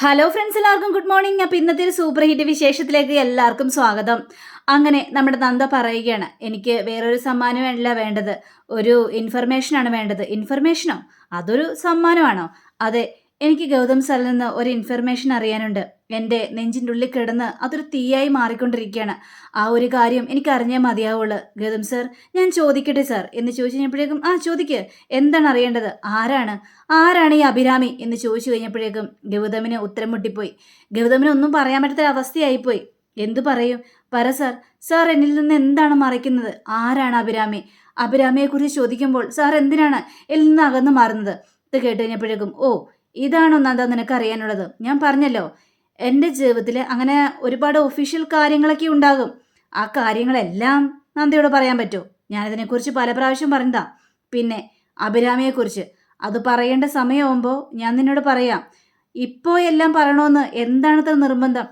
Hello friends എല്ലാവർക്കും good morning അപ്പോൾ ഇന്നത്തെ ഒരു സൂപ്പർ ഹിറ്റ് വിശേഷത്തിലേക്ക് എല്ലാവർക്കും സ്വാഗതം. അങ്ങനെ നമ്മുടെ നന്ദ പറയുകയാണ്. എനിക്ക് വേറൊരു സമ്മാനമല്ല വേണ്ടത്. ഒരു ഇൻഫർമേഷനാണ് വേണ്ടത്. ഇൻഫർമേഷനോ അതൊരു സമ്മാനമാണോ? അതെ എനിക്ക് ഗൗതം സാറിൽ നിന്ന് ഒരു ഇൻഫർമേഷൻ അറിയാനുണ്ട്. എന്റെ നെഞ്ചിന്റെ ഉള്ളിൽ കിടന്ന് അതൊരു തീയായി മാറിക്കൊണ്ടിരിക്കുകയാണ്. ആ ഒരു കാര്യം എനിക്ക് അറിഞ്ഞാൽ മതിയാവുള്ളൂ. ഗൗതം സർ ഞാൻ ചോദിക്കട്ടെ സർ എന്ന് ചോദിച്ചു കഴിഞ്ഞപ്പോഴേക്കും ആ ചോദിക്ക്. എന്താണ് അറിയേണ്ടത്? ആരാണ്? ആരാണ് ഈ അഭിരാമി? എന്ന് ചോദിച്ചു കഴിഞ്ഞപ്പോഴേക്കും ഗൗതമിന് ഉത്തരം മുട്ടിപ്പോയി. ഗൗതമിന് ഒന്നും പറയാൻ പറ്റാത്ത അവസ്ഥയായിപ്പോയി. എന്തു പറയും? പറ സർ. സാർ എന്നിൽ നിന്ന് എന്താണ് മറയ്ക്കുന്നത്? ആരാണ് അഭിരാമി? അഭിരാമിയെക്കുറിച്ച് ചോദിക്കുമ്പോൾ സാർ എന്തിനാണ് എന്നിൽ നിന്ന് അകന്നു മാറുന്നത്? ഇത് കേട്ട് കഴിഞ്ഞപ്പോഴേക്കും ഓ ഇതാണോ നന്ദ നിനക്ക് അറിയാനുള്ളത്? ഞാൻ പറഞ്ഞല്ലോ. എന്റെ ജീവിതത്തിൽ അങ്ങനെ ഒരുപാട് ഒഫീഷ്യൽ കാര്യങ്ങളൊക്കെ ഉണ്ടാകും. ആ കാര്യങ്ങളെല്ലാം നന്ദിയോട് പറയാൻ പറ്റുമോ ഞാനിതിനെക്കുറിച്ച് പല പ്രാവശ്യം പറഞ്ഞതാ. പിന്നെ അഭിരാമിയെക്കുറിച്ച്. അത് പറയേണ്ട സമയമാകുമ്പോൾ ഞാൻ നിന്നോട് പറയാം. ഇപ്പോൾ എല്ലാം പറയണമെന്ന് എന്താണ് ഇത്ര നിർബന്ധം?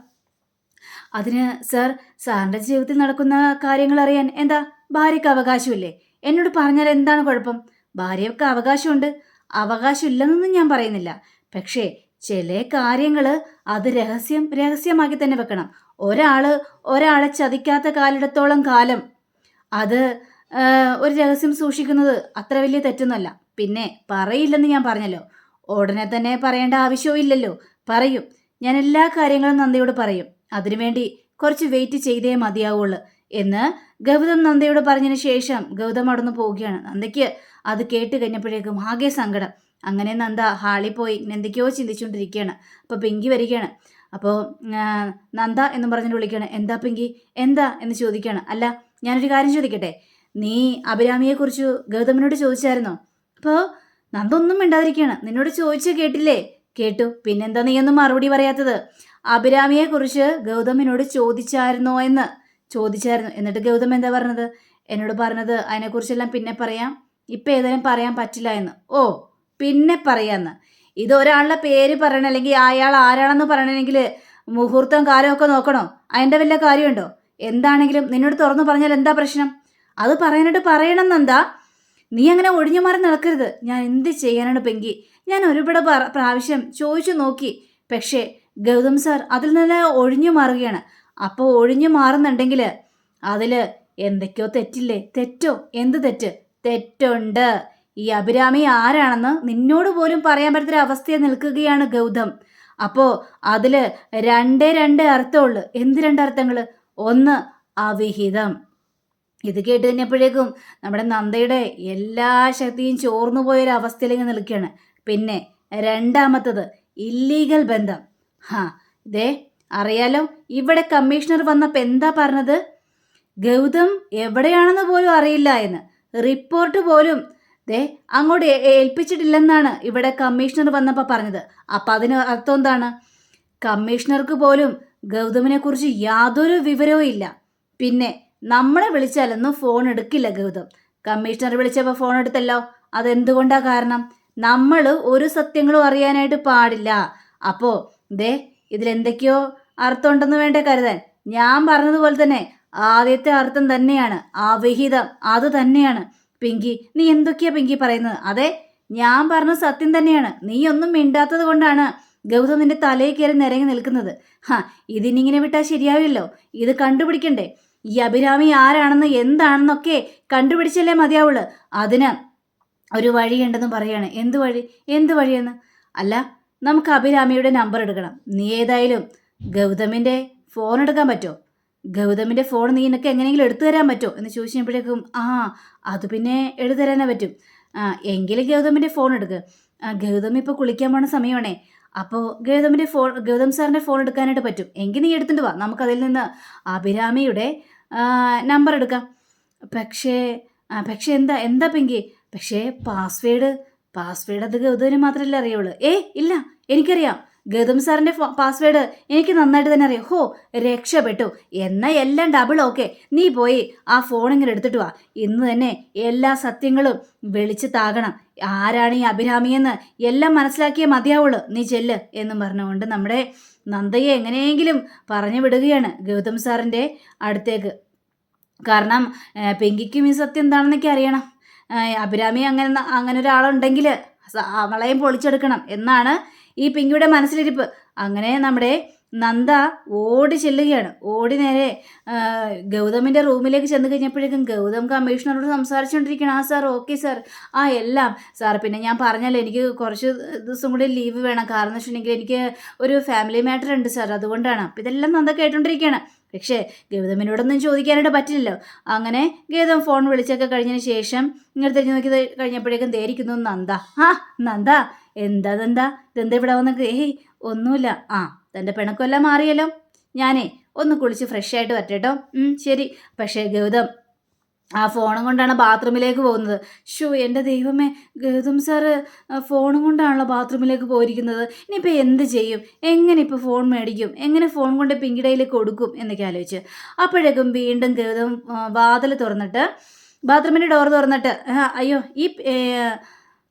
അതിന് സാർ സാറിന്റെ ജീവിതത്തിൽ നടക്കുന്ന കാര്യങ്ങൾ അറിയാൻ എന്താ? ഭാര്യയ്ക്ക് അവകാശമില്ലേ? എന്നോട് പറഞ്ഞാൽ എന്താണ് കുഴപ്പം? ഭാര്യയ്ക്ക് അവകാശമുണ്ട്. അവകാശമില്ലെന്നൊന്നും ഞാൻ പറയുന്നില്ല. പക്ഷേ ചില കാര്യങ്ങൾ അത് രഹസ്യം രഹസ്യമാക്കി തന്നെ വെക്കണം. ഒരാൾ ഒരാളെ ചതിക്കാത്ത കാലിടത്തോളം കാലം അത് ഒരു രഹസ്യം സൂക്ഷിക്കുന്നത് അത്ര വലിയ തെറ്റൊന്നുമല്ല പിന്നെ പറയില്ലെന്ന് ഞാൻ പറഞ്ഞല്ലോ. ഉടനെ തന്നെ പറയേണ്ട ആവശ്യവും ഇല്ലല്ലോ. പറയും. ഞാൻ എല്ലാ കാര്യങ്ങളും നന്ദിയോട് പറയും. അതിനുവേണ്ടി കുറച്ച് വെയിറ്റ് ചെയ്തേ മതിയാവുള്ളൂ എന്ന് ഗൗതം നന്ദയോട് പറഞ്ഞതിന് ശേഷം ഗൗതം അവിടെ നിന്ന് പോവുകയാണ്. നന്ദയ്ക്ക് അത് കേട്ട് കഴിഞ്ഞപ്പോഴേക്കും ആകെ സങ്കടം. അങ്ങനെ നന്ദ ഹാളിൽ പോയി. എന്തൊക്കെയോ ചിന്തിച്ചുകൊണ്ടിരിക്കുകയാണ്. അപ്പോൾ പിങ്കി വരികയാണ്. അപ്പോൾ നന്ദ എന്ന് പറഞ്ഞിട്ട് വിളിക്കുകയാണ്. എന്താ പിങ്കി? എന്താ എന്ന് ചോദിക്കുകയാണ്. അല്ല ഞാനൊരു കാര്യം ചോദിക്കട്ടെ? നീ അഭിരാമിയെക്കുറിച്ച് ഗൗതമിനോട് ചോദിച്ചായിരുന്നോ? അപ്പോൾ നന്ദ ഒന്നും മിണ്ടാതിരിക്കുകയാണ്. നിന്നോട് ചോദിച്ചു കേട്ടില്ലേ? കേട്ടു. പിന്നെന്താ നീ ഒന്നും മറുപടി പറയാത്തത്? അഭിരാമിയെക്കുറിച്ച് ഗൗതമിനോട് ചോദിച്ചായിരുന്നോ എന്ന്? ചോദിച്ചായിരുന്നു. എന്നിട്ട് ഗൗതം എന്താ പറഞ്ഞത്? എന്നോട് പറഞ്ഞത് അതിനെക്കുറിച്ചെല്ലാം പിന്നെ പറയാം. ഇപ്പം ഏതായാലും പറയാൻ പറ്റില്ല എന്ന്. ഓ പിന്നെ പറയാന്ന്. ഇത് ഒരാളുടെ പേര് പറയണം അല്ലെങ്കിൽ അയാൾ ആരാണെന്ന് പറയണമെങ്കിൽ മുഹൂർത്തം കാലമൊക്കെ നോക്കണോ? അതിന്റെ വല്ല കാര്യമുണ്ടോ? എന്താണെങ്കിലും നിന്നോട് തുറന്നു പറഞ്ഞാൽ എന്താ പ്രശ്നം? അത് പറയാനായിട്ട് പറയണം എന്താ നീ അങ്ങനെ ഒഴിഞ്ഞു മാറി നടക്കരുത്. ഞാൻ എന്ത് ചെയ്യാനാണ് പെങ്കി? ഞാൻ ഒരുപാട് പ്രാവശ്യം ചോദിച്ചു നോക്കി. പക്ഷേ ഗൗതം സാർ അതിൽ നിന്ന് ഒഴിഞ്ഞു മാറുകയാണ്. അപ്പോൾ ഒഴിഞ്ഞു മാറുന്നുണ്ടെങ്കിൽ അതിൽ എന്തൊക്കെയോ തെറ്റില്ലേ? തെറ്റോ? എന്ത് തെറ്റ്? തെറ്റുണ്ട്. ഈ അഭിരാമി ആരാണെന്ന് നിന്നോട് പോലും പറയാൻ പറ്റാത്തൊരു അവസ്ഥയിൽ നിൽക്കുകയാണ് ഗൗതം. അപ്പോ അതിൽ രണ്ടേ രണ്ട് അർത്ഥമുള്ളു എന്ത് രണ്ട് അർത്ഥങ്ങൾ ഒന്ന് അവിഹിതം. ഇത് കേട്ട് കഴിഞ്ഞപ്പോഴേക്കും നമ്മുടെ നന്ദയുടെ എല്ലാ ശക്തിയും ചോർന്നു പോയൊരു അവസ്ഥയിലേക്ക് നിൽക്കുകയാണ്. പിന്നെ രണ്ടാമത്തത് ഇല്ലീഗൽ ബന്ധം. ഹാ ദേ അറിയാലോ ഇവിടെ കമ്മീഷണർ വന്നപ്പോൾ എന്താ പറഞ്ഞത്? ഗൗതം എവിടെയാണെന്ന് പോലും അറിയില്ല എന്ന്. റിപ്പോർട്ട് പോലും ദേ അങ്ങോട്ട് ഏൽപ്പിച്ചിട്ടില്ലെന്നാണ് ഇവിടെ കമ്മീഷണർ വന്നപ്പോൾ പറഞ്ഞത്. അപ്പം അതിന് അർത്ഥം എന്താണ്? കമ്മീഷണർക്ക് പോലും ഗൗതമിനെ കുറിച്ച് യാതൊരു വിവരവും ഇല്ല. പിന്നെ നമ്മളെ വിളിച്ചാലൊന്നും ഫോൺ എടുക്കില്ല ഗൗതം. കമ്മീഷണർ വിളിച്ചപ്പോൾ ഫോൺ എടുത്തല്ലോ. അതെന്തുകൊണ്ടാ കാരണം? നമ്മൾ ഒരു സത്യങ്ങളും അറിയാനായിട്ട് പാടില്ല. അപ്പോൾ ദേ ഇതിലെന്തൊക്കെയോ അർത്ഥമുണ്ടെന്ന് വേണ്ടേ കരുതാൻ. ഞാൻ പറഞ്ഞതുപോലെ തന്നെ ആദ്യത്തെ അർത്ഥം തന്നെയാണ്. അവിഹിതം അത് തന്നെയാണ്. പിങ്കി നീ എന്തൊക്കെയാ പിങ്കി പറയുന്നത്? അതെ ഞാൻ പറഞ്ഞ സത്യം തന്നെയാണ്. നീ ഒന്നും മിണ്ടാത്തത് കൊണ്ടാണ് ഗൗതം നിന്റെ തലയിൽ കയറി നിരങ്ങി നിൽക്കുന്നത്. ഹാ ഇതിനിങ്ങനെ വിട്ടാൽ ശരിയാവില്ലല്ലോ. ഇത് കണ്ടുപിടിക്കണ്ടേ? ഈ അഭിരാമി ആരാണെന്ന് എന്താണെന്നൊക്കെ കണ്ടുപിടിച്ചല്ലേ മതിയാവുള്ളൂ. അതിന് ഒരു വഴിയുണ്ടെന്ന് പറയാണ്. എന്ത് വഴി? എന്ത് വഴിയെന്ന്? അല്ല നമുക്ക് അഭിരാമിയുടെ നമ്പർ എടുക്കണം. നീ ഏതായാലും ഗൗതമിന്റെ ഫോൺ എടുക്കാൻ പറ്റുമോ? ഗൗതമിന്റെ ഫോൺ നീ നിനക്ക് എങ്ങനെയെങ്കിലും എടുത്തു തരാൻ പറ്റുമോ എന്ന് ചോദിച്ചപ്പോഴേക്കും ആ അത് പിന്നെ എടുത്തു തരാനേ പറ്റും. ആ എങ്കിലും ഗൗതമിന്റെ ഫോൺ എടുക്കുക ഗൗതം ഇപ്പോൾ കുളിക്കാൻ പോണ സമയമാണേ. അപ്പോൾ ഗൗതമിന്റെ ഫോൺ ഗൗതം സാറിന്റെ ഫോൺ എടുക്കാനായിട്ട് പറ്റും. എങ്കിൽ നീ എടുത്തിട്ട് വാ. നമുക്ക് അതിൽ നിന്ന് അഭിരാമിയുടെ നമ്പർ എടുക്കാം. പക്ഷെ പക്ഷേ എന്താ എന്താ പെങ്കി? പക്ഷേ പാസ്വേഡ് പാസ്വേഡ് അത് ഗൗതമിന് മാത്രമല്ലേ അറിയുള്ളൂ. ഏ ഇല്ല എനിക്കറിയാം. ഗൗതം സാറിന്റെ പാസ്വേഡ് എനിക്ക് നന്നായിട്ട് തന്നെ അറിയാം. ഹോ രക്ഷപ്പെട്ടു. എന്നാൽ എല്ലാം ഡബിൾ ഓക്കെ നീ പോയി ആ ഫോൺ ഇങ്ങനെ എടുത്തിട്ട് വാ. ഇന്ന് തന്നെ എല്ലാ സത്യങ്ങളും വെളിച്ചത്താകണം. ആരാണ് ഈ അഭിരാമിയെന്ന് എല്ലാം മനസ്സിലാക്കിയേ മതിയാവുള്ളൂ. നീ ചെല്ല് എന്നും പറഞ്ഞുകൊണ്ട് നമ്മുടെ നന്ദയെ എങ്ങനെയെങ്കിലും പറഞ്ഞു വിടുകയാണ് ഗൗതം സാറിന്റെ അടുത്തേക്ക്. കാരണം പെങ്കിക്കും ഈ സത്യം എന്താണെന്നൊക്കെ അറിയണം. അഭിരാമി അങ്ങനെ അങ്ങനെ ഒരാളുണ്ടെങ്കിൽ അവളെയും പൊളിച്ചെടുക്കണം എന്നാണ് ഈ പിങ്കിയുടെ മനസ്സിലിരിപ്പ്. അങ്ങനെ നമ്മുടെ നന്ദ ഓടി ചെല്ലുകയാണ്. ഓടി നേരെ ഗൗതമിന്റെ റൂമിലേക്ക് ചെന്ന് കഴിഞ്ഞപ്പോഴേക്കും ഗൗതം കമ്മീഷണറോട് സംസാരിച്ചുകൊണ്ടിരിക്കണം ആ സാർ ഓക്കെ സാർ. ആ എല്ലാം. സാർ പിന്നെ ഞാൻ പറഞ്ഞല്ലോ എനിക്ക് കുറച്ച് ദിവസം കൂടി ലീവ് വേണം. കാരണം എന്ന് വെച്ചിട്ടുണ്ടെങ്കിൽ എനിക്ക് ഒരു ഫാമിലി മാറ്റർ ഉണ്ട് സാർ. അതുകൊണ്ടാണ്. അപ്പം ഇതെല്ലാം നന്ദ കേട്ടോണ്ടിരിക്കുകയാണ് പക്ഷേ ഗൗതമിനോടൊന്നും ചോദിക്കാനായിട്ട് പറ്റില്ലല്ലോ. അങ്ങനെ ഗൗതം ഫോൺ വിളിച്ചൊക്കെ കഴിഞ്ഞതിന് ശേഷം ഇങ്ങനെ തിരിഞ്ഞു നോക്കി കഴിഞ്ഞപ്പോഴേക്കും ദേരിക്കുന്നു നന്ദ. ആ നന്ദ. എന്താ ഇതെന്താ ഇതെന്താ ഇവിടെ വന്നൊക്കെ? ഏയ് ഒന്നുമില്ല. ആ തന്റെ പിണക്കൊല്ലാം മാറിയല്ലോ. ഞാനേ ഒന്ന് കുളിച്ച് ഫ്രഷ് ആയിട്ട് വരട്ടെട്ടോ ശരി. പക്ഷേ ഗൗതം ആ ഫോണും കൊണ്ടാണ് ബാത്റൂമിലേക്ക് പോകുന്നത്. ഷോ എന്റെ ദൈവമേ ഗൗതം സാറ് ഫോണും കൊണ്ടാണല്ലോ ബാത്റൂമിലേക്ക് പോയിരിക്കുന്നത്. ഇനിയിപ്പോൾ എന്ത് ചെയ്യും? എങ്ങനെ ഇപ്പോൾ ഫോൺ മേടിക്കും? എങ്ങനെ ഫോൺ കൊണ്ട് പിങ്കിടയിൽ കൊടുക്കും? എന്നൊക്കെ ആലോചിച്ച്. അപ്പോഴേക്കും വീണ്ടും ഗൗതം വാതിൽ തുറന്നിട്ട് ബാത്റൂമിന്റെ ഡോർ തുറന്നിട്ട് അയ്യോ ഈ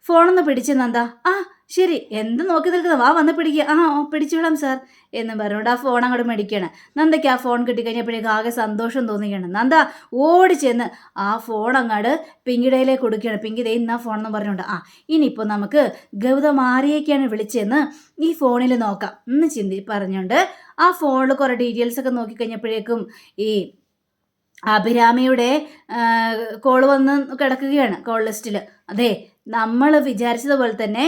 ഫോണൊന്ന് പിടിച്ച് നന്ദാ ആ ശരി എന്ത് നോക്കി നിൽക്കുന്നത് വാ വന്ന് പിടിക്കുക ആ പിടിച്ചോളാം സാർ. എന്ന് പറഞ്ഞുകൊണ്ട് ആ ഫോൺ അങ്ങോട്ട് മേടിക്കുകയാണ്. നന്ദയ്ക്ക് ആ ഫോൺ കിട്ടിക്കഴിഞ്ഞപ്പോഴേക്കും ആകെ സന്തോഷം തോന്നുകയാണ് നന്ദ ഓടി ചെന്ന് ആ ഫോൺ അങ്ങാട് പിങ്കിടയിലേക്ക് കൊടുക്കുകയാണ്. പിങ്കി ദേ ഇന്നാ ഫോൺ എന്ന് പറഞ്ഞുകൊണ്ട്. ആ ഇനിയിപ്പോൾ നമുക്ക് ഗൗതം മാറിയേക്കാണ് വിളിച്ചെന്ന് ഈ ഫോണിൽ നോക്കാം. എന്ന് ചിന്തി പറഞ്ഞുകൊണ്ട് ആ ഫോണിൽ കുറേ ഡീറ്റെയിൽസ് ഒക്കെ നോക്കിക്കഴിഞ്ഞപ്പോഴേക്കും ഈ അഭിരാമിയുടെ കോൾ വന്ന് കിടക്കുകയാണ് കോൾ ലിസ്റ്റിൽ അതെ നമ്മൾ വിചാരിച്ചതുപോലെ തന്നെ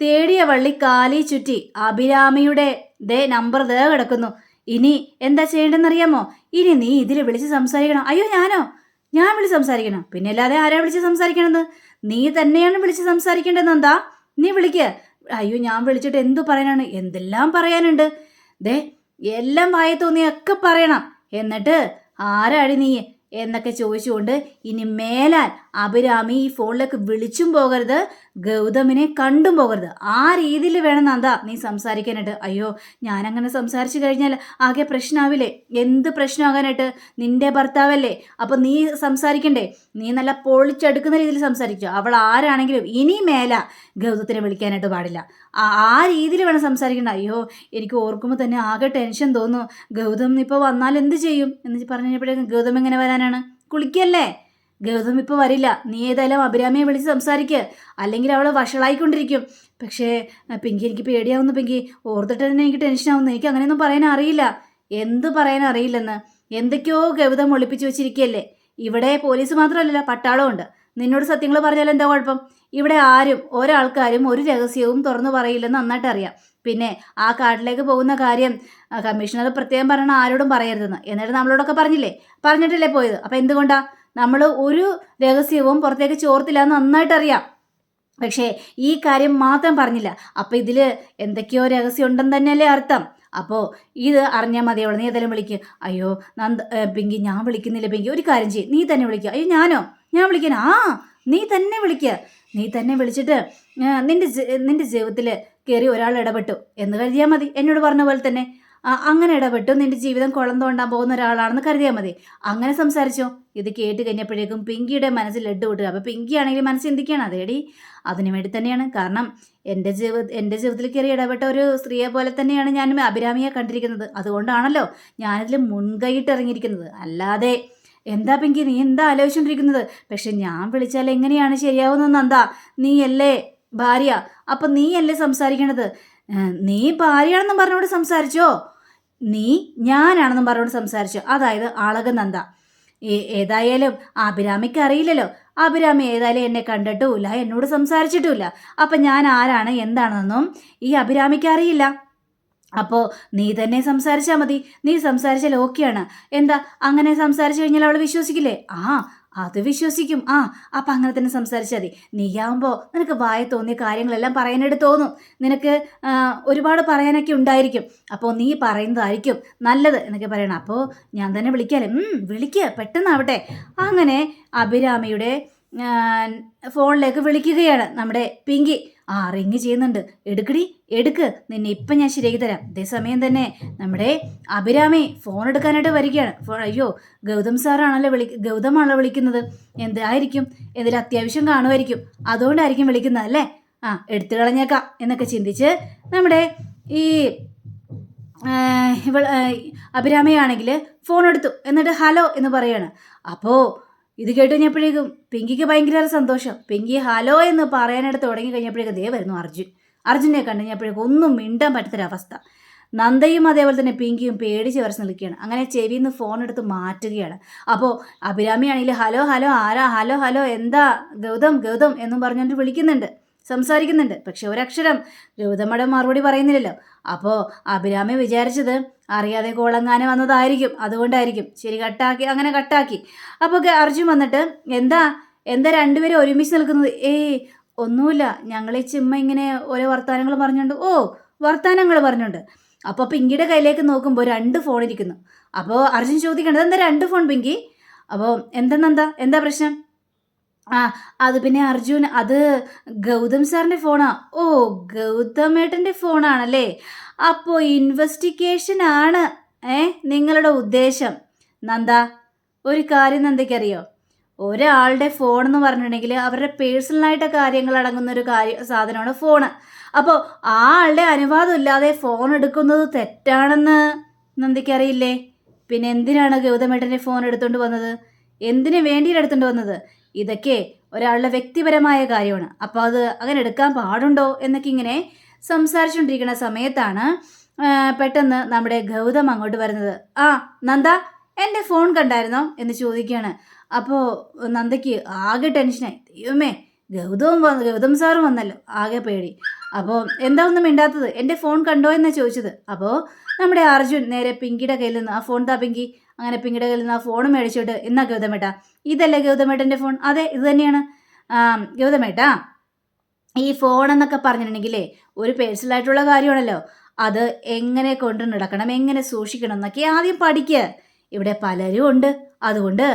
തേടിയ വള്ളി കാലി ചുറ്റി അഭിരാമിയുടെ ദേ നമ്പർ ദേ കിടക്കുന്നു. ഇനി എന്താ ചെയ്യേണ്ടതെന്നറിയാമോ? ഇനി നീ ഇതിൽ വിളിച്ച് സംസാരിക്കണം. അയ്യോ ഞാനോ? ഞാൻ വിളിച്ച് സംസാരിക്കണം. പിന്നെ അല്ലാതെ ആരാ വിളിച്ച് സംസാരിക്കണമെന്ന് നീ തന്നെയാണ് വിളിച്ച് സംസാരിക്കേണ്ടതെന്ന് എന്താ? നീ വിളിക്ക. അയ്യോ ഞാൻ വിളിച്ചിട്ട് എന്തു പറയാനാണ്? എന്തെല്ലാം പറയാനുണ്ട്? ദേ എല്ലാം വായ തോന്നിയൊക്കെ പറയണം. എന്നിട്ട് ആരാടി നീ? എന്നൊക്കെ ചോദിച്ചുകൊണ്ട് ഇനി മേലാൽ അഭിരാമി ഈ ഫോണിലേക്ക് വിളിച്ചും പോകരുത് ഗൗതമിനെ കണ്ടും പോകരുത്. ആ രീതിയിൽ വേണം നന്ദ നീ സംസാരിക്കാനായിട്ട്. അയ്യോ ഞാനങ്ങനെ സംസാരിച്ചു കഴിഞ്ഞാൽ ആകെ പ്രശ്നമാവില്ലേ എന്ത് പ്രശ്നമാകാനായിട്ട്? നിന്റെ ഭർത്താവല്ലേ? അപ്പം നീ സംസാരിക്കണ്ടേ? നീ നല്ല പൊളിച്ചെടുക്കുന്ന രീതിയിൽ സംസാരിച്ചു അവൾ ആരാണെങ്കിലും ഇനി മേല ഗൗതത്തിനെ വിളിക്കാനായിട്ട് പാടില്ല. ആ രീതിയിൽ വേണം സംസാരിക്കണ്ട. അയ്യോ എനിക്ക് ഓർക്കുമ്പോൾ തന്നെ ആകെ ടെൻഷൻ തോന്നുന്നു. ഗൗതം ഇപ്പോൾ വന്നാൽ എന്ത് ചെയ്യും? എന്ന് പറഞ്ഞപ്പോഴേക്കും ഗൗതം എങ്ങനെ വരാനാണ്? കുളിക്കല്ലേ? ഗൗതം ഇപ്പോൾ വരില്ല. നീ ഏതായാലും അഭിരാമിയെ വിളിച്ച് സംസാരിക്ക്. അല്ലെങ്കിൽ അവൾ വഷളായിക്കൊണ്ടിരിക്കും. പക്ഷേ പിങ്കി എനിക്ക് പേടിയാവുന്നു പിങ്കി. ഓർത്തിട്ട് തന്നെ എനിക്ക് ടെൻഷനാവുന്നു എനിക്ക് അങ്ങനെയൊന്നും പറയാൻ അറിയില്ല. എന്ത് പറയാൻ അറിയില്ലെന്ന്. എന്തൊക്കെയോ ഗൗതം ഒളിപ്പിച്ചു വെച്ചിരിക്കുകയല്ലേ ഇവിടെ പോലീസ് മാത്രമല്ലല്ലോ ഉണ്ട്. നിന്നോട് സത്യങ്ങൾ പറഞ്ഞാൽ എന്താ കുഴപ്പം? ഇവിടെ ആരും ഒരാൾക്കാരും ഒരു രഹസ്യവും തുറന്നു പറയില്ലെന്ന് നന്നായിട്ട് അറിയാം. പിന്നെ ആ കാട്ടിലേക്ക് പോകുന്ന കാര്യം കമ്മീഷണർ പ്രത്യേകം പറയണ ആരോടും പറയരുതെന്ന്. എന്നിട്ട് നമ്മളോടൊക്കെ പറഞ്ഞില്ലേ? പറഞ്ഞിട്ടല്ലേ പോയത്. അപ്പം എന്തുകൊണ്ടാ? നമ്മൾ ഒരു രഹസ്യവും പുറത്തേക്ക് ചോർത്തില്ല എന്ന് നന്നായിട്ട് അറിയാം പക്ഷേ ഈ കാര്യം മാത്രം പറഞ്ഞില്ല. അപ്പം ഇതിൽ എന്തൊക്കെയോ രഹസ്യം ഉണ്ടെന്ന് തന്നെയല്ലേ അർത്ഥം. അപ്പോൾ ഇത് അറിഞ്ഞാൽ മതി അവൾ നീ ഏതായാലും വിളിക്കുക അയ്യോ നന്ദ പിങ്കി ഞാൻ വിളിക്കുന്നില്ല പിങ്കി. ഒരു കാര്യം ചെയ്യും. നീ തന്നെ വിളിക്കുക അയ്യോ ഞാനോ? ഞാൻ വിളിക്കാൻ. ആ നീ തന്നെ വിളിക്കുക നീ തന്നെ വിളിച്ചിട്ട് നിന്റെ നിന്റെ ജീവിതത്തിൽ കയറി ഒരാൾ ഇടപെട്ടു. എന്ന് കരുതിയാൽ മതി. എന്നോട് പറഞ്ഞ പോലെ തന്നെ അങ്ങനെ ഇടപെട്ടു. നിന്റെ ജീവിതം കുളം തോണ്ടാൻ പോകുന്ന ഒരാളാണെന്ന് കരുതിയാൽ മതി. അങ്ങനെ സംസാരിച്ചോ. ഇത് കേട്ട് കഴിഞ്ഞപ്പോഴേക്കും പിങ്കിയുടെ മനസ്സിൽ ലഡ്ഡു വിട്ടുക അപ്പോൾ പിങ്കി ആണെങ്കിൽ മനസ്സ് ചിന്തിക്കുകയാണ്. അതേടി അതിനു വേണ്ടി തന്നെയാണ്. കാരണം എന്റെ ജീവിത എന്റെ ജീവിതത്തിൽ കയറി ഇടപെട്ട ഒരു സ്ത്രീയെ പോലെ തന്നെയാണ് ഞാൻ അഭിരാമിയെ കണ്ടിരിക്കുന്നത്. അതുകൊണ്ടാണല്ലോ ഞാനിതിൽ മുൻകൈയിട്ട് ഇറങ്ങിയിരിക്കുന്നത്. അല്ലാതെ എന്താ പിങ്കി നീ എന്താ ആലോചിച്ചുകൊണ്ടിരിക്കുന്നത് പക്ഷെ ഞാൻ വിളിച്ചാൽ എങ്ങനെയാണ് ശരിയാവുന്നത് എന്താ നീയല്ലേ ഭാര്യ അപ്പം നീയല്ലേ സംസാരിക്കണത്? നീ ഭാര്യയാണെന്നും പറഞ്ഞുകൊണ്ട് സംസാരിച്ചോ? നീ ഞാനാണെന്നും പറഞ്ഞുകൊണ്ട് സംസാരിച്ചോ? അതായത് ആളക നന്ദ ഏ- ഏതായാലും അഭിരാമിക്ക് അറിയില്ലല്ലോ. അഭിരാമി ഏതായാലും എന്നെ കണ്ടിട്ടുമില്ല എന്നോട് സംസാരിച്ചിട്ടുമില്ല. അപ്പം ഞാൻ ആരാണ് എന്താണെന്നൊന്നും ഈ അഭിരാമിക്ക് അറിയില്ല. അപ്പോൾ നീ തന്നെ സംസാരിച്ചാൽ മതി. നീ സംസാരിച്ചാൽ ഓക്കെയാണ്. എന്താ അങ്ങനെ സംസാരിച്ചു കഴിഞ്ഞാൽ അവൾ വിശ്വസിക്കില്ലേ? ആ അത് വിശ്വസിക്കും. ആ അപ്പം അങ്ങനെ തന്നെ സംസാരിച്ചാൽ മതി. നീയാവുമ്പോൾ നിനക്ക് വായ തോന്നിയ കാര്യങ്ങളെല്ലാം പറയാനായിട്ട് തോന്നും. നിനക്ക് ഒരുപാട് പറയാനൊക്കെ ഉണ്ടായിരിക്കും. അപ്പോൾ നീ പറയുന്നതായിരിക്കും നല്ലത് എന്നൊക്കെ പറയണം. അപ്പോൾ ഞാൻ തന്നെ വിളിക്കാല്ലേ വിളിക്കുക പെട്ടെന്നാവട്ടെ. അങ്ങനെ അഭിരാമിയുടെ ഫോണിലേക്ക് വിളിക്കുകയാണ് നമ്മുടെ പിങ്കി. ആ റിങ് ചെയ്യുന്നുണ്ട്. എടുക്കടി എടുക്ക്. നിന്നെ ഇപ്പം ഞാൻ ശരിയാക്കി തരാം. അതേസമയം തന്നെ നമ്മുടെ അഭിരാമി ഫോൺ എടുക്കാനായിട്ട് വരികയാണ്. അയ്യോ ഗൗതം സാറാണല്ലോ വിളി ഗൗതമാണല്ലോ വിളിക്കുന്നത്. എന്തായിരിക്കും എന്തെങ്കിലും അത്യാവശ്യം കാണുമായിരിക്കും. അതുകൊണ്ടായിരിക്കും വിളിക്കുന്നത് അല്ലേ? ആ എടുത്തു കളഞ്ഞേക്കാം എന്നൊക്കെ ചിന്തിച്ച് നമ്മുടെ ഈ ഇവൾ അഭിരാമിയാണെങ്കിൽ ഫോൺ എടുത്തു. എന്നിട്ട് ഹലോ എന്ന് പറയാണ്. അപ്പോൾ ഇത് കേട്ട് കഴിഞ്ഞപ്പോഴേക്കും പിങ്കിക്ക് ഭയങ്കര സന്തോഷം. പിങ്കി ഹലോ എന്ന് പറയാനായിട്ട് തുടങ്ങി കഴിഞ്ഞപ്പോഴേക്കും ദേ വരുന്നു അർജുൻ. അർജുനെ കണ്ടു കഴിഞ്ഞപ്പോഴേക്കും ഒന്നും മിണ്ടാൻ പറ്റാത്തൊരവസ്ഥ. നന്ദയും അതേപോലെ തന്നെ പിങ്കിയും പേടിച്ച് വരച്ച് നിൽക്കുകയാണ്. അങ്ങനെ ചെവിയിൽ നിന്ന് ഫോൺ എടുത്ത് മാറ്റുകയാണ്. അപ്പോൾ അഭിരാമി ആണെങ്കിൽ ഹലോ ഹലോ ആരാ? ഹലോ ഹലോ എന്താ ഗൗതം ഗൗതം എന്നും പറഞ്ഞുകൊണ്ട് വിളിക്കുന്നുണ്ട്. സംസാരിക്കുന്നുണ്ട്. പക്ഷെ ഒരക്ഷരം രൂതമ്മയുടെ മറുപടി പറയുന്നില്ലല്ലോ. അപ്പോൾ അഭിരാമി വിചാരിച്ചത് അറിയാതെ കോളങ്ങാനെ വന്നതായിരിക്കും. അതുകൊണ്ടായിരിക്കും. ശരി കട്ടാക്കി അങ്ങനെ കട്ടാക്കി. അപ്പോൾ അർജുൻ വന്നിട്ട് എന്താ? എന്താ രണ്ടുപേരും ഒരുമിച്ച് നിൽക്കുന്നത്? ഏയ് ഒന്നുമില്ല. ഞങ്ങൾ ഈ ചിമ്മ ഇങ്ങനെ ഓരോ വർത്തമാനങ്ങൾ പറഞ്ഞുകൊണ്ട് ഓ വർത്തമാനങ്ങൾ പറഞ്ഞുകൊണ്ട് അപ്പോൾ പിങ്കിയുടെ കയ്യിലേക്ക് നോക്കുമ്പോൾ രണ്ട് ഫോൺ ഇരിക്കുന്നു. അപ്പോൾ അർജുൻ ചോദിക്കേണ്ടത് എന്താ രണ്ട് ഫോൺ പിങ്കി? അപ്പോൾ എന്തെന്നെന്താ? എന്താ പ്രശ്നം? ആ അത് പിന്നെ അർജുൻ അത് ഗൗതം സാറിന്റെ ഫോണാ ഓ ഗൗതമേട്ടന്റെ ഫോണാണല്ലേ അപ്പോ ഇൻവെസ്റ്റിഗേഷൻ ആണ് ഏ നിങ്ങളുടെ ഉദ്ദേശം. നന്ദ ഒരു കാര്യം നന്ദയ്ക്കറിയോ? ഒരാളുടെ ഫോൺ എന്ന് പറഞ്ഞിട്ടുണ്ടെങ്കിൽ അവരുടെ പേഴ്സണലായിട്ട് കാര്യങ്ങൾ അടങ്ങുന്ന ഒരു കാര്യ സാധനമാണ് ഫോണ് അപ്പോൾ ആ ആളുടെ അനുവാദം ഇല്ലാതെ ഫോൺ എടുക്കുന്നത് തെറ്റാണെന്ന് നന്ദിക്കറിയില്ലേ പിന്നെ എന്തിനാണ് ഗൗതമേട്ടന്റെ ഫോൺ എടുത്തുകൊണ്ട് വന്നത്? എന്തിനു വേണ്ടിയിട്ട് എടുത്തുകൊണ്ട് വന്നത്? ഇതൊക്കെ ഒരാളുടെ വ്യക്തിപരമായ കാര്യമാണ്. അപ്പോൾ അത് അങ്ങനെ എടുക്കാൻ പാടുണ്ടോ എന്നൊക്കെ ഇങ്ങനെ സംസാരിച്ചുകൊണ്ടിരിക്കുന്ന സമയത്താണ് പെട്ടെന്ന് നമ്മുടെ ഗൗതം അങ്ങോട്ട് വരുന്നത്. ആ നന്ദ എന്റെ ഫോൺ കണ്ടായിരുന്നോ എന്ന് ചോദിക്കുകയാണ്. അപ്പോൾ നന്ദയ്ക്ക് ആകെ ടെൻഷനായി. ദൈവമേ ഗൗതവും വന്നു ഗൗതം സാറും വന്നല്ലോ. ആകെ പേടി. അപ്പോൾ എന്താ ഒന്നും മിണ്ടാത്തത്? എന്റെ ഫോൺ കണ്ടോ എന്നാണ് ചോദിച്ചത്. അപ്പോൾ നമ്മുടെ അർജുൻ നേരെ പിങ്കിയുടെ കയ്യിൽ നിന്ന് ആ ഫോൺ താ പിങ്കി അങ്ങനെ പിങ്കിയുടെ കയ്യിൽ നിന്ന് ആ ഫോൺ മേടിച്ചിട്ട്. എന്നാ ഗൗതമേട്ട? ഇതല്ലേ ഗൗതമേട്ടന്റെ ഫോൺ അതെ ഇത് തന്നെയാണ്. ഗൗതമേട്ട ഈ ഫോൺ എന്നൊക്കെ പറഞ്ഞിട്ടുണ്ടെങ്കിലേ ഒരു പേഴ്സണലായിട്ടുള്ള കാര്യമാണല്ലോ. അത് എങ്ങനെ കൊണ്ടു നടക്കണം എങ്ങനെ സൂക്ഷിക്കണം എന്നൊക്കെ ആദ്യം പഠിക്കുക ഇവിടെ പലരും ഉണ്ട്. അതുകൊണ്ട്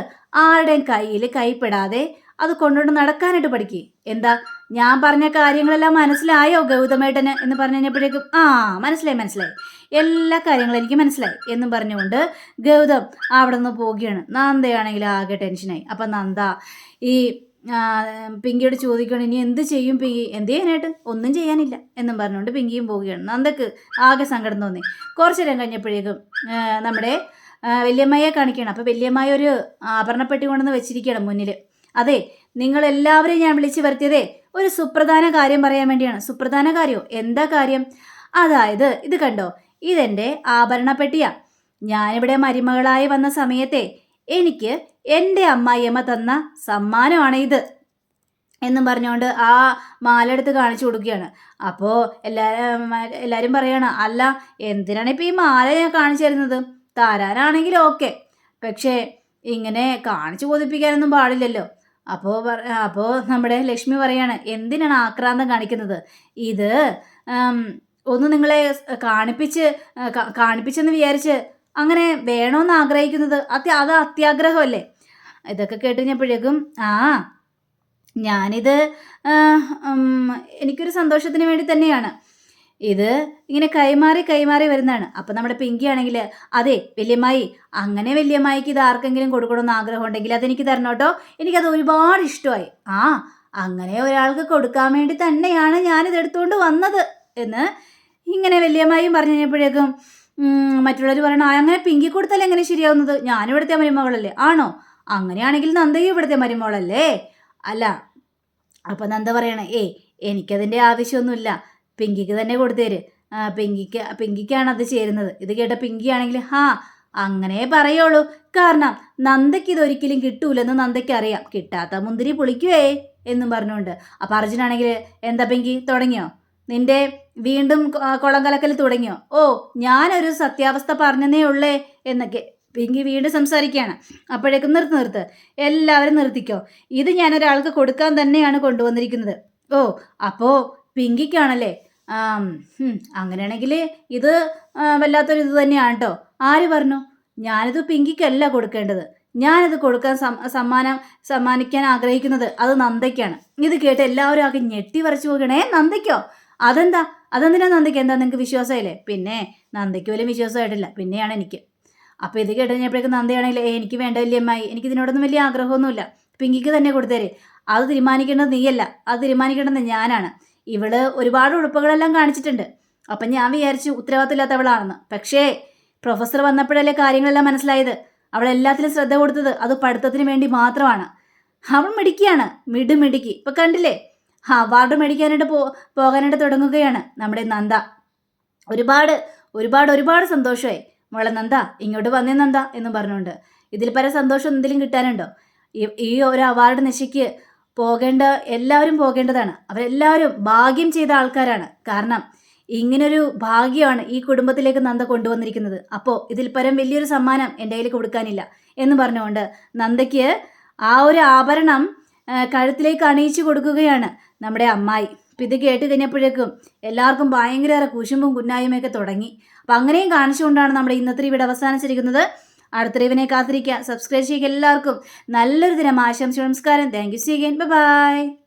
ആരുടെയും കയ്യിൽ കൈപ്പെടാതെ അത് കൊണ്ടുകൊണ്ട് നടക്കാനായിട്ട് പഠിക്കുക എന്താ? ഞാൻ പറഞ്ഞ കാര്യങ്ങളെല്ലാം മനസ്സിലായോ ഗൗതമേട്ടന്? എന്ന് പറഞ്ഞു കഴിഞ്ഞപ്പോഴേക്കും ആ മനസ്സിലായി മനസ്സിലായി. എല്ലാ കാര്യങ്ങളും എനിക്ക് മനസ്സിലായി എന്നും പറഞ്ഞുകൊണ്ട് ഗൗതം അവിടെ നിന്ന് പോവുകയാണ്. നന്ദയാണെങ്കിൽ ആകെ ടെൻഷനായി. അപ്പം നന്ദ ഈ പിങ്കിയോട് ചോദിക്കണം ഇനി എന്ത് ചെയ്യും പിങ്കി? എന്ത് ചെയ്യാനായിട്ട്? ഒന്നും ചെയ്യാനില്ല. എന്നും പറഞ്ഞുകൊണ്ട് പിങ്കിയും പോവുകയാണ്. നന്ദക്ക് ആകെ സങ്കടം തോന്നി. കുറച്ചു നേരം കഴിഞ്ഞപ്പോഴേക്കും നമ്മുടെ വലിയമ്മയെ കാണിക്കണം അപ്പോൾ വലിയമ്മയൊരു ആഭരണപ്പെട്ടി കൊണ്ടുവന്ന് വെച്ചിരിക്കുകയാണ് മുന്നിൽ അതെ നിങ്ങൾ എല്ലാവരെയും ഞാൻ വിളിച്ചു വരുത്തിയതേ ഒരു സുപ്രധാന കാര്യം പറയാൻ വേണ്ടിയാണ്. സുപ്രധാന കാര്യമോ എന്താ കാര്യം? അതായത് ഇത് കണ്ടോ? ഇതെന്റെ ഇതെന്റെ ആഭരണപ്പെട്ടിയാ ഞാനിവിടെ മരുമകളായി വന്ന സമയത്തെ എനിക്ക് എന്റെ അമ്മായിയമ്മ തന്ന സമ്മാനമാണ് ഇത്. എന്നും പറഞ്ഞുകൊണ്ട് ആ മാല എടുത്ത് കാണിച്ചു കൊടുക്കുകയാണ്. അപ്പോൾ എല്ലാവരും എല്ലാവരും പറയാണ് അല്ല എന്തിനാണ് ഇപ്പോൾ ഈ മാല ഞാൻ കാണിച്ചു തരുന്നത്? തരാനാണെങ്കിൽ ഓക്കെ. പക്ഷേ ഇങ്ങനെ കാണിച്ചു കൊതിപ്പിക്കാനൊന്നും പാടില്ലല്ലോ. അപ്പോൾ അപ്പോൾ നമ്മുടെ ലക്ഷ്മി പറയാണ് എന്തിനാണ് ആക്രാന്തം കാണിക്കുന്നത്? ഇത് ഒന്ന് നിങ്ങളെ കാണിപ്പിച്ച് കാണിപ്പിച്ചെന്ന് വിചാരിച്ച് അങ്ങനെ വേണമെന്ന് ആഗ്രഹിക്കുന്നത് അത്യ അത് അത്യാഗ്രഹമല്ലേ? ഇതൊക്കെ കേട്ട് കഴിഞ്ഞപ്പോഴേക്കും ആ ഞാനിത് എനിക്കൊരു സന്തോഷത്തിന് വേണ്ടി തന്നെയാണ്. ഇത് ഇങ്ങനെ കൈമാറി കൈമാറി വരുന്നതാണ്. അപ്പം നമ്മുടെ പിങ്കി ആണെങ്കിൽ അതെ വലിയമായി അങ്ങനെ വല്യമ്മായിക്ക് ഇത് ആർക്കെങ്കിലും കൊടുക്കണമെന്ന് ആഗ്രഹം ഉണ്ടെങ്കിൽ അതെനിക്ക് തരണം കേട്ടോ. എനിക്കത് ഒരുപാട് ഇഷ്ടമായി. ആ അങ്ങനെ ഒരാൾക്ക് കൊടുക്കാൻ വേണ്ടി തന്നെയാണ് ഞാനിത് എടുത്തുകൊണ്ട് വന്നത്. എന്ന് ഇങ്ങനെ വല്യമ്മായും പറഞ്ഞു കഴിഞ്ഞപ്പോഴേക്കും മറ്റുള്ളവർ പറയണം "ആ, അങ്ങനെ പിങ്കി കൊടുത്താലേ എങ്ങനെ ശരിയാവുന്നത്? ഞാനിവിടുത്തെ മരുമകളല്ലേ? ആണോ? അങ്ങനെയാണെങ്കിൽ നന്ദയും ഇവിടുത്തെ മരുമകളല്ലേ? അല്ല അപ്പം നന്ദ പറയണേ ഏയ് എനിക്കതിന്റെ ആവശ്യമൊന്നുമില്ല. പിങ്കിക്ക് തന്നെ കൊടുത്തേര് പിങ്കിക്ക് പിങ്കിക്കാണ് അത് ചേരുന്നത്. ഇത് കേട്ട പിങ്കി ആണെങ്കിൽ ഹാ അങ്ങനെ പറയുള്ളൂ. കാരണം നന്ദയ്ക്ക് ഇതൊരിക്കലും കിട്ടൂലെന്ന് നന്ദയ്ക്ക് അറിയാം കിട്ടാത്ത മുന്തിരി പൊളിക്കുവേ എന്നും പറഞ്ഞുകൊണ്ട്. അപ്പം അർജുനാണെങ്കിൽ എന്താ പിങ്കി തുടങ്ങിയോ? നിന്റെ വീണ്ടും കുളം കലക്കൽ തുടങ്ങിയോ? ഓ ഞാനൊരു സത്യാവസ്ഥ പറഞ്ഞതേ ഉള്ളേ എന്നൊക്കെ പിങ്കി വീണ്ടും സംസാരിക്കുകയാണ്. അപ്പോഴേക്കും നിർത്ത് നിർത്ത്. എല്ലാവരും നിർത്തിക്കോ. ഇത് ഞാനൊരാൾക്ക് കൊടുക്കാൻ തന്നെയാണ് കൊണ്ടുവന്നിരിക്കുന്നത്. ഓ അപ്പോൾ പിങ്കിക്കാണല്ലേ? അങ്ങനെയാണെങ്കിൽ ഇത് വല്ലാത്തൊരു ഇത് തന്നെയാണ് കേട്ടോ ആര് പറഞ്ഞു? ഞാനിത് പിങ്കിക്കല്ല കൊടുക്കേണ്ടത്. ഞാനിത് കൊടുക്കാൻ സമ്മാനം സമ്മാനിക്കാൻ ആഗ്രഹിക്കുന്നത് അത് നന്ദയ്ക്കാണ്. ഇത് കേട്ട് എല്ലാവരും ആകെ ഞെട്ടി വരച്ചു പോകണേ നന്ദയ്ക്കോ? അതെന്താ? അതെന്തിനാ നന്ദയ്ക്ക്? എന്താ നിങ്ങൾക്ക് വിശ്വാസമായില്ലേ? പിന്നെ നന്ദയ്ക്ക് വലിയ വിശ്വാസമായിട്ടില്ല. പിന്നെയാണ് എനിക്ക്. അപ്പോൾ ഇത് കേട്ട് കഴിഞ്ഞപ്പോഴേക്കും നന്ദയാണെങ്കിൽ "ഏയ്, എനിക്ക് വേണ്ട വല്യമ്മായി. എനിക്ക് ഇതിനോടൊന്നും വലിയ ആഗ്രഹമൊന്നുമില്ല. പിങ്കിക്ക് തന്നെ കൊടുത്തേര്. അത് തീരുമാനിക്കേണ്ടത് നീയല്ല. അത് തീരുമാനിക്കേണ്ടത് ഞാനാണ്. ഇവൾ ഒരുപാട് ഉടുപ്പുകളെല്ലാം കാണിച്ചിട്ടുണ്ട്. അപ്പം ഞാൻ വിചാരിച്ചു ഉത്തരവാദിത്തമില്ലാത്തവളാണെന്ന്. പക്ഷേ പ്രൊഫസർ വന്നപ്പോഴല്ലേ കാര്യങ്ങളെല്ലാം മനസ്സിലായത്. അവൾ എല്ലാത്തിലും ശ്രദ്ധ കൊടുത്തത് അത് പഠിത്തത്തിന് വേണ്ടി മാത്രമാണ്. അവൾ മിടിക്കുകയാണ് മിടു മിടുമിടുക്കി ഇപ്പം കണ്ടില്ലേ? അവാർഡ് മേടിക്കാനായിട്ട് പോ പോകാനായിട്ട് തുടങ്ങുകയാണ് നമ്മുടെ നന്ദ. ഒരുപാട് ഒരുപാട് ഒരുപാട് സന്തോഷമായി. മോളെ നന്ദ ഇങ്ങോട്ട് വന്നേ നന്ദ എന്ന് പറഞ്ഞുകൊണ്ട്. ഇതിൽ പല സന്തോഷം എന്തെങ്കിലും കിട്ടാനുണ്ടോ? ഈ ഒരു അവാർഡ് നിശയ്ക്ക് പോകേണ്ട എല്ലാവരും പോകേണ്ടതാണ്. അവരെല്ലാവരും ഭാഗ്യം ചെയ്ത ആൾക്കാരാണ്. കാരണം ഇങ്ങനൊരു ഭാഗ്യമാണ് ഈ കുടുംബത്തിലേക്ക് നന്ദ കൊണ്ടുവന്നിരിക്കുന്നത്. അപ്പോൾ ഇതിൽ പരം വലിയൊരു സമ്മാനം എന്റെ കയ്യിൽ കൊടുക്കാനില്ല എന്ന് പറഞ്ഞുകൊണ്ട് നന്ദയ്ക്ക് ആ ഒരു ആഭരണം കഴുത്തിലേക്ക് അണിയിച്ചു കൊടുക്കുകയാണ് നമ്മുടെ അമ്മായി. അപ്പം ഇത് കേട്ട് കഴിഞ്ഞപ്പോഴേക്കും എല്ലാവർക്കും ഭയങ്കര കുശുമ്പും കുന്നായ്മയൊക്കെ തുടങ്ങി. അപ്പം അങ്ങനെയും കാണിച്ചുകൊണ്ടാണ് നമ്മുടെ ഇന്നത്തെ ഇവിടെ അവസാനിച്ചിരിക്കുന്നത്. അടുത്ത റിവിനെ കാത്തിരിക്കുക. സബ്സ്ക്രൈബ് ചെയ്യുക എല്ലാവർക്കും. നല്ലൊരു ദിനം ആശംസ നമസ്കാരം. Thank you see again bye